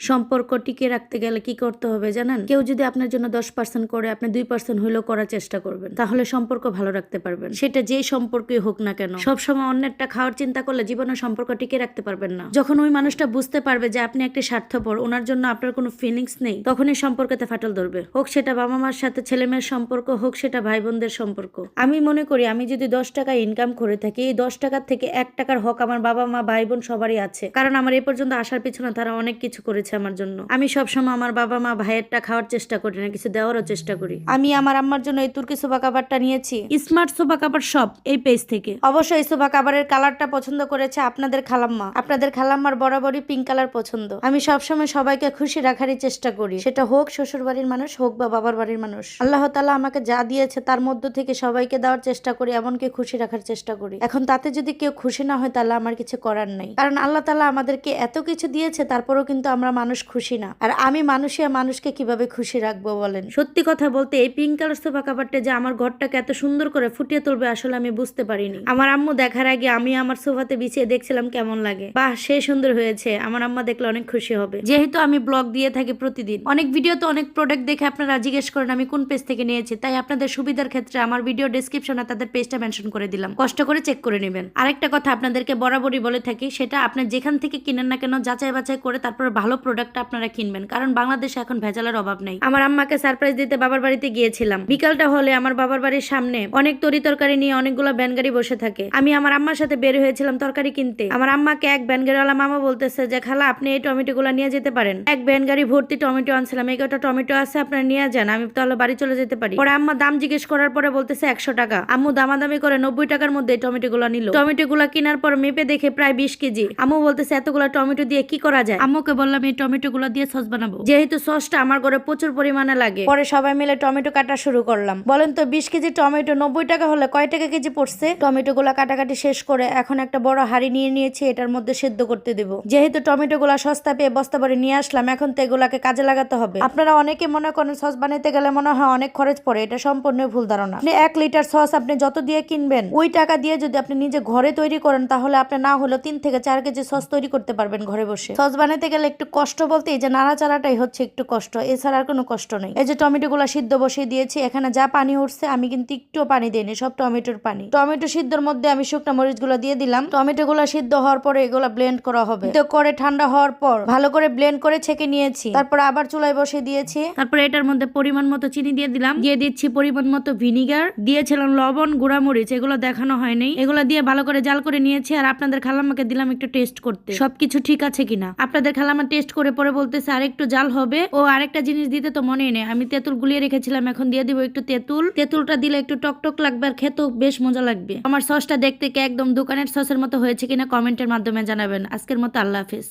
সম্পর্ক টিকে রাখতে গেলে কি করতে হবে জানেন? কেউ যদি আপনার জন্য দশ পার্সেন্ট করে, আপনি দুই পার্সেন্ট হলেও করার চেষ্টা করবেন। তাহলে সম্পর্ক ভালো রাখতে পারবেন। সেটা যে সম্পর্কই হোক না কেন, সবসময় অন্যেরটা খাওয়ার চিন্তা করলে জীবনে সম্পর্ক টিকে রাখতে পারবেন না। যখন ওই মানুষটা বুঝতে পারবে যে আপনি একটি স্বার্থপর, ওনার জন্য আপনার কোনো ফিলিংস নেই, তখনই সম্পর্কতে ফাটল ধরবে। হোক সেটা বাবা মার সাথে ছেলে মেয়ের সম্পর্ক, হোক সেটা ভাই বোনদের সম্পর্ক। আমি মনে করি, আমি যদি দশ টাকা ইনকাম করে থাকি, এই দশ টাকার থেকে এক টাকার হক আমার বাবা মা ভাই বোন সবারই আছে। কারণ আমার এ পর্যন্ত আসার পিছনে তারা অনেক কিছু করেছে। আমার জন্য। আমি সবসময় আমার বাবা মা ভাইয়েরটা খাওয়ার চেষ্টা করি না কিছু দেওয়ারও চেষ্টা করি। আমি আমার আম্মার জন্য এই তুর্কি সোফা কাভারটা নিয়েছি। স্মার্ট সোফা কাভার সব এই পেজ থেকে। অবশ্যই এই সোফা কাভারের কালারটা পছন্দ করেছে আপনাদের খালাম্মা। আপনাদের খালাম্মার বরাবরই পিঙ্ক কালার পছন্দ। আমি সবসময় সবাইকে খুশি রাখারই চেষ্টা করি। সেটা হোক শ্বশুর বাড়ির মানুষ হোক বা বাবার বাড়ির মানুষ। আল্লাহ তালা আমাকে যা দিয়েছে তার মধ্য থেকে সবাইকে দেওয়ার চেষ্টা করি এমনকি খুশি রাখার চেষ্টা করি। এখন তাতে যদি কেউ খুশি না হয় তাহলে আমার কিছু করার নাই। কারণ আল্লাহ তালা আমাদেরকে এত কিছু দিয়েছে তারপরেও কিন্তু আমরা মানুষ খুশি না। আর আমি মানুষে মানুষকে কীভাবে খুশি রাখব বলেন? সত্যি কথা বলতে এই পিঙ্ক কালার সোফা কাভারটা যে আমার ঘরটাকে এত সুন্দর করে ফুটিয়ে তুলবে আসলে আমি বুঝতে পারিনি। আমার আম্মু দেখার আগে আমি আমার সোফাতে বিছিয়ে দেখছিলাম কেমন লাগে। বাহ, সে সুন্দর হয়েছে। আমার আম্মা দেখলে অনেক খুশি হবে। যেহেতু আমি ব্লগ দিয়ে থাকি প্রতিদিন। অনেক ভিডিওতে অনেক প্রোডাক্ট দেখে আপনারা জিজ্ঞেস করেন, আমি কোন পেজ থেকে নিয়েছি? তাই আপনাদের সুবিধার ক্ষেত্রে আমার ভিডিও ডেসক্রিপশনে তাদের পেজটা মেনশন করে দিলাম। কষ্ট করে চেক করে নেবেন। আরেকটা কথা আপনাদেরকে বরাবরই বলে থাকি, সেটা আপনি যেখান থেকে কিনেন না কেন যাচাই বাছাই করে তারপর ভালো প্রোডাক্ট আপনারা কিনবেন। কারণ বাংলাদেশে এখন ভেজালের অভাব নেই। আমার আম্মাকে সারপ্রাইজ দিতে বাবার বাড়িতে গিয়েছিলাম। বিকালটা হলে আমার বাবার বাড়ির সামনে অনেক তরি তরকারি নিয়ে অনেকগুলো ব্যান গাড়ি বসে থাকে। আমি আমার আম্মার সাথে বের হয়েছিলাম তরকারি কিনতে। আমার আম্মাকে এক ব্যান গাড়িওয়ালা মামা বলতেছে যে, খালা, আপনি এই টমেটো গুলা নিয়ে যেতে পারেন। এক ব্যান গাড়ি ভর্তি টমেটো আনছিলাম। এই কটা টমেটো আছে আপনারা নিয়ে যান, আমি তাহলে বাড়ি চলে যেতে পারি। পরে আম্মা দাম জিজ্ঞেস করার পরে বলতেছে, একশো টাকা। আম্মু দামাদামি করে নব্বই টাকার মধ্যে টমেটো গুলা নিল। টমেটো গুলা কেনার পর মেপে দেখে প্রায় বিশ কেজি। আম্মু বলতেছে, এতগুলো টমেটো দিয়ে কি করা যায়? আম্মুকে বললাম, এই টমেটো গুলো দিয়ে সস বানাবো। যেহেতু সসটা আমার ঘরে প্রচুর পরিমাণে লাগে। পরে সবাই মিলে টমেটো কাটা শুরু করলাম। বলেন তো, বিশ কেজি টমেটো নব্বই টাকা হলে কয় টাকা কেজি পড়ছে? টমেটো গুলা কাটাকাটি শেষ করে এখন একটা বড় হাড়ি নিয়ে নিয়েছি, এটার মধ্যে সেদ্ধ করতে দেবো। যেহেতু টমেটো গুলা সস্তা পেয়ে বস্তা ভরে নিয়ে আসলাম, এখন তো এগুলাকে কাজে লাগাতে হবে। আপনারা অনেকে মনে করেন সস বানাইতে গেলে মনে হয় অনেক খরচ পড়ে, এটা সম্পূর্ণ ভুল ধারণা। আপনি এক লিটার সস আপনি যত দিয়ে কিনবেন, ওই টাকা দিয়ে যদি আপনি নিজে ঘরে তৈরি করেন, তাহলে আপনি না হলেও তিন থেকে চার কেজি সস তৈরি করতে পারবেন ঘরে বসে। সস বানাইতে গেলে একটু কষ্ট বলতে এই যে নাড়াচাড়াটাই হচ্ছে একটু কষ্ট। এছাড়া আর কোনো কষ্ট নেই। এই যে টমেটো গুলা সিদ্ধ বসিয়ে দিয়েছি, এখানে যা পানি উঠছে আমি কিন্তু একটু পানি দিইনি, সব টমেটোর পানি। টমেটো সিদ্ধর মধ্যে আমি শুকনো মরিচগুলো দিয়ে দিলাম। টমেটো গুলো সিদ্ধ হওয়ার পরে এগুলা ব্লেন্ড করা হবে। তো করে ঠান্ডা হওয়ার পর ভালো করে ব্লেন্ড করে ছেঁকে নিয়েছি। তারপর আবার চুলায় বসে দিয়েছি। তারপরে এটার মধ্যে পরিমাণ মতো চিনি দিয়ে দিলাম। দিয়ে দিচ্ছি পরিমাণ মতো ভিনিগার। দিয়েছিলাম লবণ, গুঁড়ামরিচ, এগুলো দেখানো হয়নি। এগুলো দিয়ে ভালো করে জাল করে নিয়েছি। আর আপনাদের খালাম্মাকে দিলাম একটু টেস্ট করতে। সবকিছু ঠিক আছে কিনা? আপনাদের খালাম্মা টেস্ট করে পরে বলতেছে, আরেকটু জাল হবে। ও আরেকটা জিনিস দিতে তো মনেই নেই। আমি তেঁতুল গুলিয়ে রেখেছিলাম, এখন দিয়ে দিব একটু তেঁতুল। তেঁতুলটা দিলে একটু টকটক লাগবে আর খেতেও বেশ মজা লাগবে। আমার সসটা দেখতে কি একদম দোকানের সসের মতো হয়েছে কিনা কমেন্টের মাধ্যমে জানাবেন। আজকের মতো আল্লাহ হাফিজ।